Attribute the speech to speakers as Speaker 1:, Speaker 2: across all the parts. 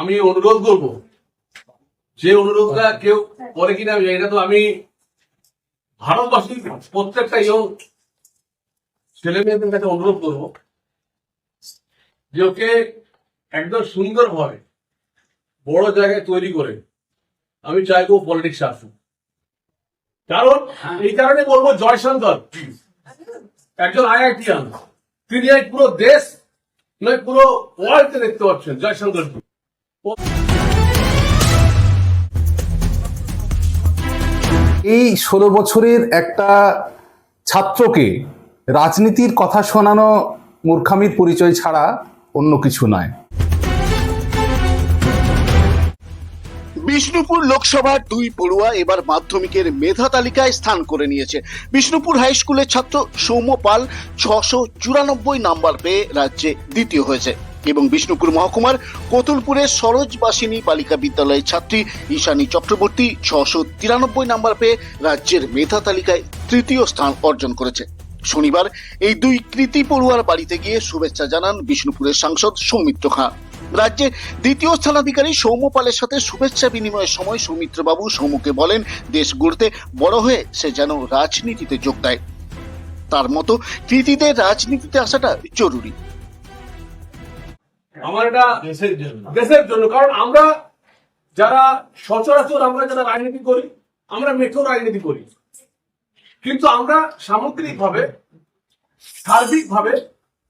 Speaker 1: আমি অনুরোধ করব। যে অনুরোধটা কেউ করে কিনা আমি জানি না তো আমি ভারতবাসীর প্রত্যেকটা ইয়ং ছেলে মেয়েদের কাছে অনুরোধ করব যে ওকে একদম সুন্দরভাবে বড় জায়গায় তৈরি করে আমি চাইব পলিটিক্স আসুক। কারণ এই কারণে বলব জয়শঙ্কর একজন আইআইটিয়ান। তিনি এই পুরো দেশ নয় পুরো ওয়ার্ল্ডকে দেখতে পাচ্ছেন জয়শঙ্কর
Speaker 2: এই ষোলো বছরের একটা ছাত্রকে রাজনীতির কথা শোনানো মূর্খামির পরিচয় ছাড়া অন্য কিছু নয়।
Speaker 3: বিষ্ণুপুর লোকসভার দুই পড়ুয়া এবার মাধ্যমিকের মেধা তালিকায় স্থান করে নিয়েছে। বিষ্ণুপুর হাই স্কুলের ছাত্র সৌম্য পাল ছশো চুরানব্বই নাম্বার পেয়ে রাজ্যে দ্বিতীয় হয়েছে। এবং বিষ্ণুপুর মহকুমার কতুলপুরের সরোজবাসিনী বালিকা বিদ্যালয়ের ছাত্রী ঈশানী চক্রবর্তী ছশো তিরানব্বই নাম্বার পেয়ে রাজ্যের মেধা তালিকায় তৃতীয় স্থান অর্জন করেছে। শনিবার এই দুই কৃতি পড়ুয়ার বাড়িতে গিয়ে শুভেচ্ছা জানান বিষ্ণুপুরের সাংসদ সৌমিত্র খাঁ। রাজ্যে দ্বিতীয় স্থানাধিকারী সৌম্য পালের সাথে শুভেচ্ছা বিনিময়ের সময় সৌমিত্রবাবু সৌম্যকে বলেন, দেশ গড়তে বড় হয়ে সে যেন রাজনীতিতে যোগ দেয়। তার মতো কৃতিদের রাজনীতিতে আসাটা জরুরি।
Speaker 1: আমার এটা দেশের জন্য। দেশের জন্য কারণ আমরা যারা সচরাচর আমরা যারা রাজনীতি করি আমরা মেঠো রাজনীতি করি। কিন্তু আমরা সামগ্রিকভাবে সার্বিকভাবে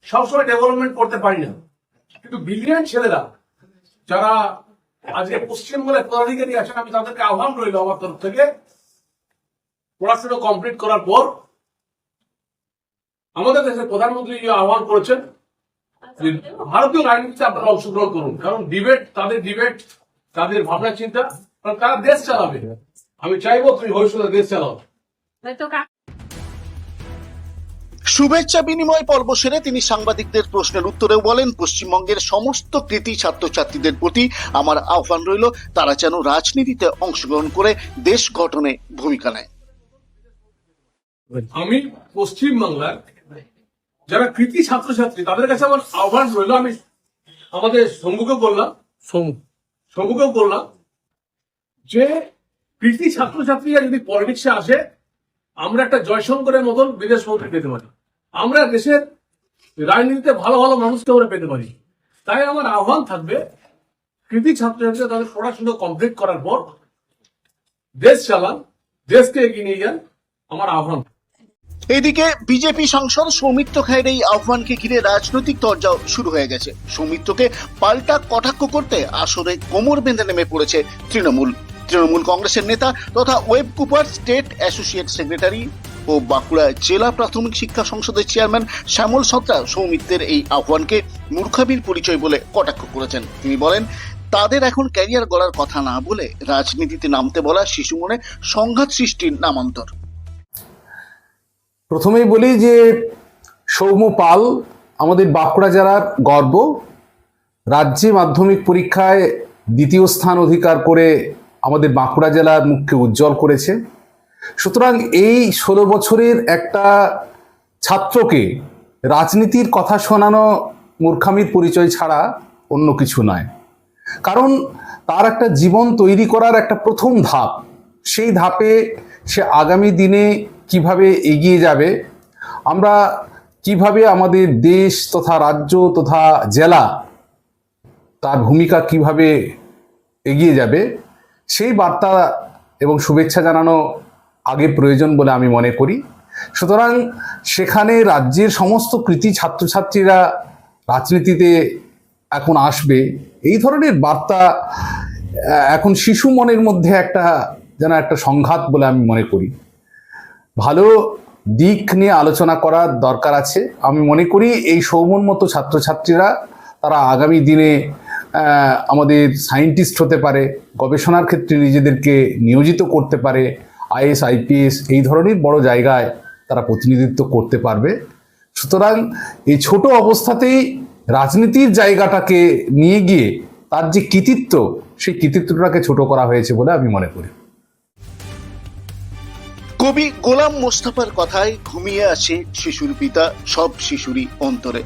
Speaker 1: সবসময় ডেভেলপমেন্ট করতে পারি না। কিন্তু বিলিয়ন ছেলেরা যারা আজকে পশ্চিমবঙ্গের পদাধিকারী আছেন আমি তাদেরকে আহ্বান রইল আমার তরফ থেকে পড়াশোনা কমপ্লিট করার পর আমাদের দেশের প্রধানমন্ত্রী যে আহ্বান করেছেন ভারতীয় রাজনীতিতে আপনারা অংশগ্রহণ করুন। কারণ ডিবেট তাদের ডিবেট তাদের ভাবনা চিন্তা কারণ তারা দেশ চালাবে। আমি চাইব তুমি ভবিষ্যতে দেশ চালাও।
Speaker 3: শুভেচ্ছা বিনিময় পর্ব সেরে তিনি সাংবাদিকদের প্রশ্নের উত্তরেও বলেন পশ্চিমবঙ্গের সমস্ত কৃতি ছাত্রছাত্রীদের প্রতি আমার আহ্বান রইল তারা যেন রাজনীতিতে অংশগ্রহণ করে দেশ গঠনে ভূমিকা নেয়।
Speaker 1: আমি পশ্চিম বাংলার যারা কৃতি ছাত্রছাত্রী তাদের কাছে আমার আহ্বান রইল আমি আমাদের শম্ভুকেও বললাম। শম্ভুকেও বললাম যে কৃতি ছাত্রছাত্রীরা যদি পলিটিক্সে আসে আমরা একটা জয়শঙ্করের মতন বিদেশ মন্ত্রী পেতে পারি। আমরা দেশের রাজনীতিতে ভালো ভালো মানুষকে আমরা পেতে পারি। তাই আমার আহ্বান থাকবে কৃতি ছাত্রছাত্রীরা তাদের পড়াশোনা কমপ্লিট করার পর দেশ চালান দেশকে এগিয়ে নিয়ে যান আমার আহ্বান।
Speaker 3: এদিকে বিজেপি সাংসদ সৌমিত্র খায়ের এই আহ্বানকে ঘিরে রাজনৈতিক তরজাও শুরু হয়ে গেছে। সৌমিত্রকে পাল্টা কটাক্ষ করতে আসরে কোমর বেঁধে নেমে পড়েছে তৃণমূল। তৃণমূল কংগ্রেসের নেতা তথা ওয়েব কুপার স্টেট অ্যাসোসিয়েট সেক্রেটারি ও বাঁকুড়া জেলা প্রাথমিক শিক্ষা সংসদের চেয়ারম্যান শ্যামল সত্রা সৌমিত্রের এই আহ্বানকে মূর্খামির পরিচয় বলে কটাক্ষ করেছেন। তিনি বলেন, তাদের এখন ক্যারিয়ার গড়ার কথা না বলে রাজনীতিতে নামতে বলা শিশু মনে সংঘাত সৃষ্টির নামান্তর।
Speaker 2: প্রথমেই বলি যে সৌম্য পাল আমাদের বাঁকুড়া জেলার গর্ব। রাজ্যে মাধ্যমিক পরীক্ষায় দ্বিতীয় স্থান অধিকার করে আমাদের বাঁকুড়া জেলার মুখকে উজ্জ্বল করেছে। সুতরাং এই ষোলো বছরের একটা ছাত্রকে রাজনীতির কথা শোনানো মূর্খামির পরিচয় ছাড়া অন্য কিছু নয়। কারণ তার একটা জীবন তৈরি করার একটা প্রথম ধাপ, সেই ধাপে সে আগামী দিনে কীভাবে এগিয়ে যাবে, আমরা কীভাবে আমাদের দেশ তথা রাজ্য তথা জেলা তার ভূমিকা কীভাবে এগিয়ে যাবে, সেই বার্তা এবং শুভেচ্ছা জানানো আগে প্রয়োজন বলে আমি মনে করি। সুতরাং সেখানে রাজ্যের সমস্ত কৃতি ছাত্রছাত্রীরা রাজনীতিতে এখন আসবে, এই ধরনের বার্তা এখন শিশু মনের মধ্যে একটা যেন একটা সংঘাত বলে আমি মনে করি। ভালো দিক নিয়ে আলোচনা করার দরকার আছে। আমি মনে করি এই সৌমন মতো ছাত্রছাত্রীরা, তারা আগামী দিনে আমাদের সায়েন্টিস্ট হতে পারে, গবেষণার ক্ষেত্রে নিজেদেরকে নিয়োজিত করতে পারে, আইএস, আইপিএস এই ধরনের বড় জায়গায় তারা প্রতিনিধিত্ব করতে পারবে। সুতরাং এই ছোট অবস্থাতেই রাজনীতির জায়গাটাকে নিয়ে গিয়ে তার যে কৃতিত্ব, সেই কৃতিত্বটাকে ছোট করা হয়েছে বলে আমি মনে করি।
Speaker 3: কবি গোলাম মোস্তফার কথায় ঘুমিয়ে আছে শিশুর পিতা, সব শিশুরই অন্তরে।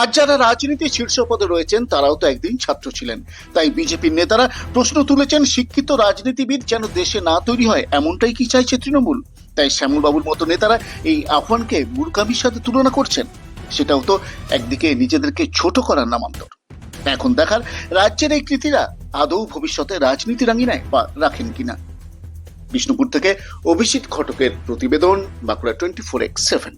Speaker 3: আর যারা রাজনীতি শীর্ষ পদে রয়েছেন, তারাও তো একদিন ছাত্র ছিলেন। তাই বিজেপির নেতারা প্রশ্ন তুলেছেন, শিক্ষিত রাজনীতিবিদ যেন দেশে না তৈরি হয়, এমনটাই কি চাইছে তৃণমূল? তাই শ্যামলবাবুর মতো নেতারা এই আহ্বানকে মূর্খামির সাথে তুলনা করছেন। সেটাও তো একদিকে নিজেদেরকে ছোট করার নামান্তর। এখন দেখার, রাজ্যের এই কৃতিরা আদৌ ভবিষ্যতে রাজনীতি রাঙিনায় বা রাখেন কিনা? বিষ্ণুপুর থেকে অভিজিৎ ঘটকের প্রতিবেদন Bankura twenty four X seven.